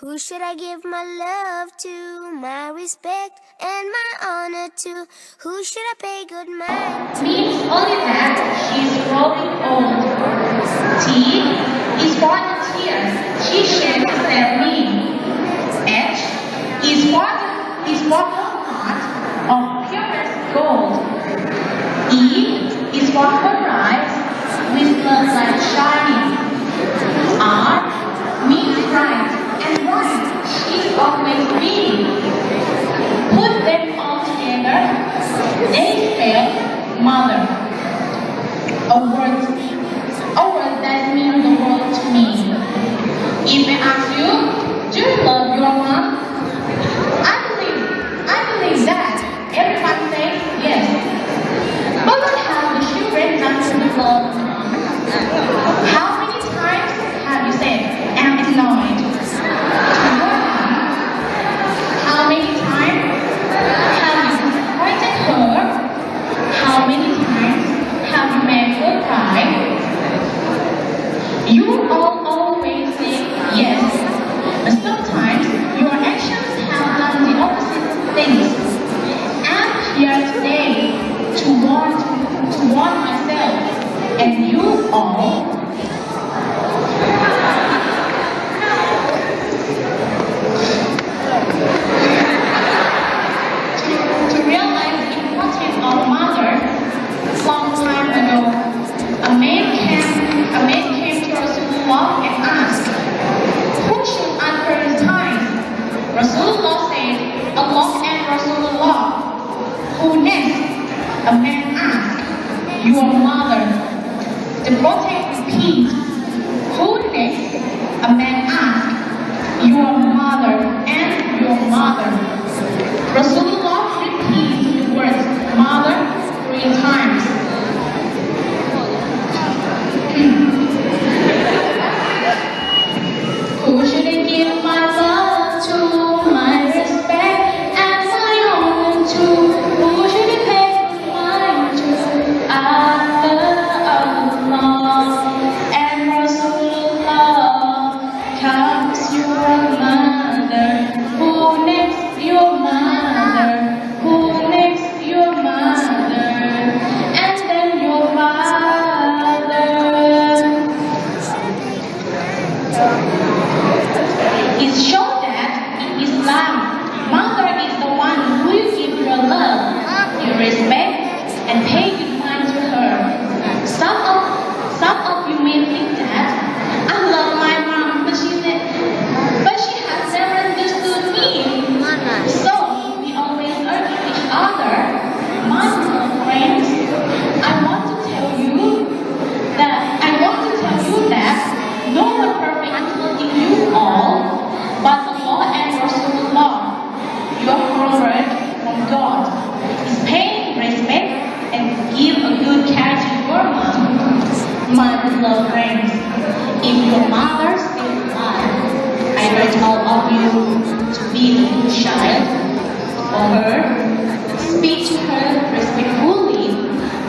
Who should I give my love to, my respect and my honor to? Who should I pay good money to? Meet Olivet, she's growing old. T is volunteers. She shares their needs. saying, Allah and Rasulullah. Who next? A man asked, your mother. The prophet repeats, who next? A man asked, your mother and your mother. Rasulullah repeats the words, mother, three times.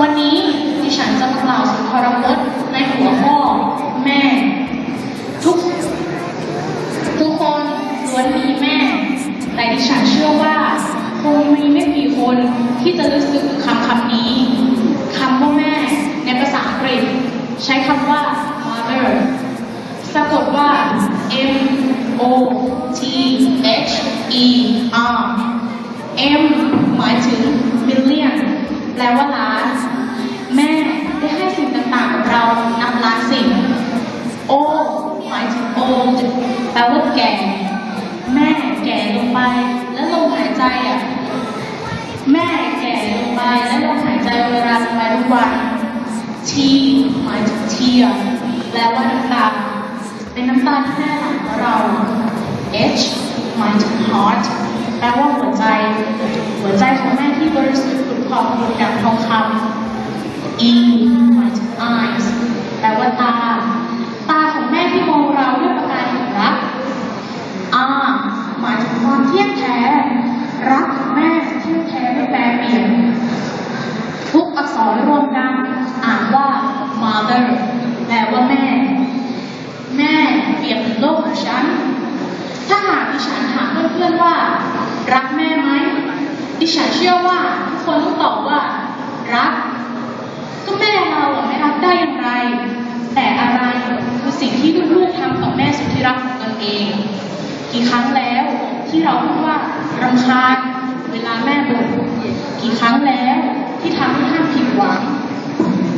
วันนี้ดิฉันจะมากล่าวสุนทรพจน์ในหัวข้อแม่ ทุก ทุกคนล้วนมีแม่ แต่ดิฉันเชื่อว่าคงมีไม่กี่คนที่จะรู้สึกคำคำนี้คำว่าแม่ในภาษาอังกฤษ ใช้คำว่า mother สะกดว่า M O T H E R M หมายถึง ใเวลาสบายทุกวัน ที่หมายถึงเทียงและว่าน้ำตาเป็นน้ำตาที่แน่หลังของเรา H หมายถึง heart แปลว่าหัวใจ หัวใจของแม่ที่บริสุทธิ์ผุดพองดุจดังทองคำ E หมายถึง eyes แปลว่าตา mother แปลว่าแม่ แม่เปรียบเหมือนโลกของฉัน ถ้าหากดิฉันถามเพื่อนๆว่า รักแม่ไหม ดิฉันเชื่อว่าทุกคนต้องตอบว่า รัก ก็แม่เราอะไม่รักได้อย่างไร แต่อะไรคือสิ่งที่ลูกๆทำกับแม่สุดที่รักของตนเอง กี่ครั้งแล้วที่เราพูดว่ารำคาญเวลาแม่บ่นกี่ครั้งแล้วที่ทำให้ท่านผิดหวัง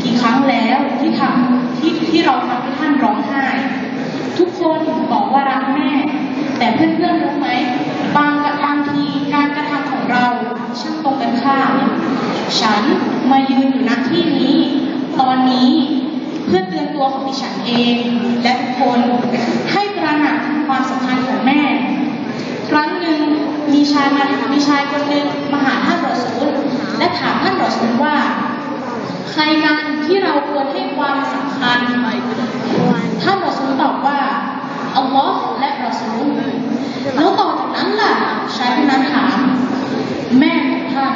กี่ครั้งแล้วที่ทำที่ที่เราทำให้ท่านร้องไห้ ทุกคนบอกว่ารักแม่ แต่เพื่อนๆรู้ไหมบางบางทีการกระทำของเราช่างตรงกันข้ามฉันมายืนอยู่ณที่นี้ ตอนนี้เพื่อเตือนตัวของดิฉันเอง และทุกคนให้ตระหนักถึงความสำคัญของแม่ ครั้งหนึ่งมีชายมามีชายคนหนึ่งมาหาท่านรอซูลและถามท่านรอซูลว่า ใครกันที่เราควรให้ความสำคัญท่านรอซูลตอบว่าอัลลอฮ์และรอซูลแล้วต่อจากนั้นล่ะชายคนนั้นถาม แม่ของท่าน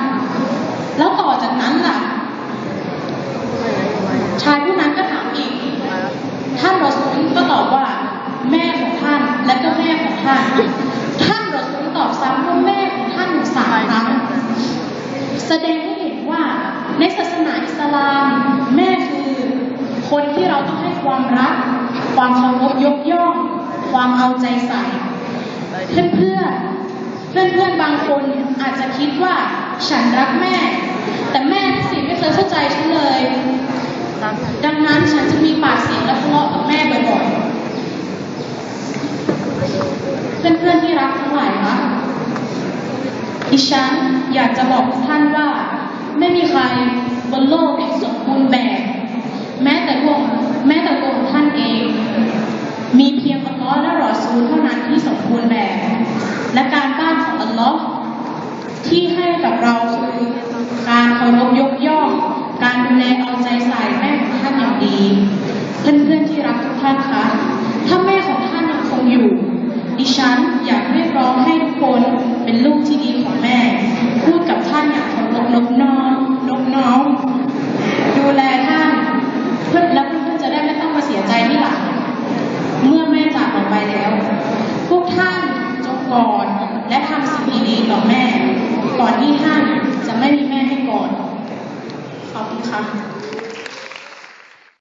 แล้วต่อจากนั้นล่ะ ชายผู้นั้นก็ถามอีก ท่านรอซูลก็ตอบว่า แม่ของท่านและก็แม่ของท่าน ท่านรอซูลตอบซ้ำว่าแม่ของท่านสามครั้งแสดงให้เห็นว่าในศาสนาอิสลาม แม่คือคนที่เราต้องให้ความรัก ความเคารพยกย่อง ความเอาใจใส่ เพื่อนเพื่อนเพื่อนเพื่อนบางคนอาจจะคิดว่าฉันรักแม่ แต่แม่สิไม่เคยเข้าใจฉันเลย ดังนั้นฉันจะมีปากเสียงและทะเลาะกับแม่บ่อยๆ เพื่อนๆที่รักทั้งหลายคะ ดิ ฉันอยากจะบอกท่านว่า ไม่มีใครบนโลกที่สมบูรณ์แบบ แม้แต่ตัวแม้แต่ตัวท่านเอง มีเพียงอัลลอฮ์และรอซูลเท่านั้นที่สมบูรณ์แบบ และการบ้านของอัลลอฮ์ที่ให้กับเราคือการเคารพยกย่อง การดูแลเอาใจใส่แม่ท่านอย่างดี เพื่อนๆที่รักทุกท่านคะ